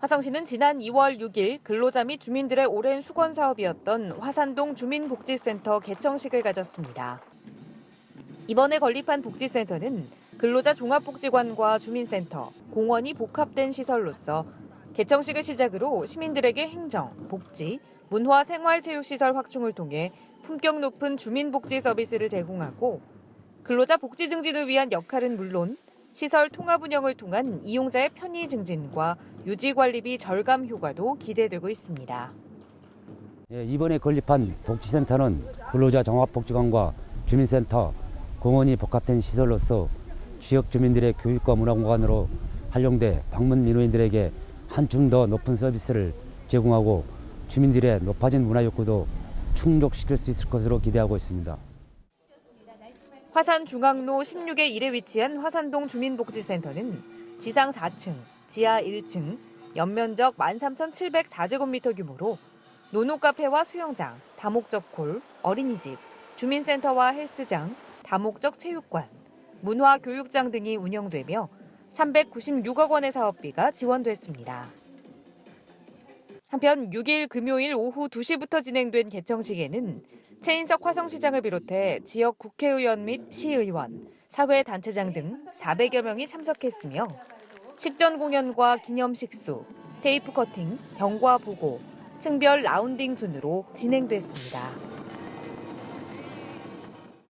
화성시는 지난 2월 6일 근로자 및 주민들의 오랜 수건 사업이었던 화산동 주민복지센터 개청식을 가졌습니다. 이번에 건립한 복지센터는 근로자 종합복지관과 주민센터, 공원이 복합된 시설로서 개청식을 시작으로 시민들에게 행정, 복지, 문화 생활체육시설 확충을 통해 품격 높은 주민복지 서비스를 제공하고 근로자 복지 증진을 위한 역할은 물론 시설 통합 운영을 통한 이용자의 편의 증진과 유지 관리비 절감 효과도 기대되고 있습니다. 예, 이번에 건립한 복지센터는 근로자 종합복지관과 주민센터, 공원이 복합된 시설로서 지역 주민들의 교육과 문화공간으로 활용돼 방문 민원인들에게 한층 더 높은 서비스를 제공하고 주민들의 높아진 문화 욕구도 충족시킬 수 있을 것으로 기대하고 있습니다. 화산 중앙로 16의 1에 위치한 화산동 주민복지센터는 지상 4층, 지하 1층, 연면적 13,704제곱미터 규모로 노노 카페와 수영장, 다목적 홀, 어린이집, 주민센터와 헬스장, 다목적 체육관, 문화교육장 등이 운영되며 396억 원의 사업비가 지원됐습니다. 한편 6일 금요일 오후 2시부터 진행된 개청식에는 최인석 화성시장을 비롯해 지역 국회의원 및 시의원, 사회단체장 등 400여 명이 참석했으며 식전 공연과 기념식수, 테이프 커팅, 경과 보고, 층별 라운딩 순으로 진행됐습니다.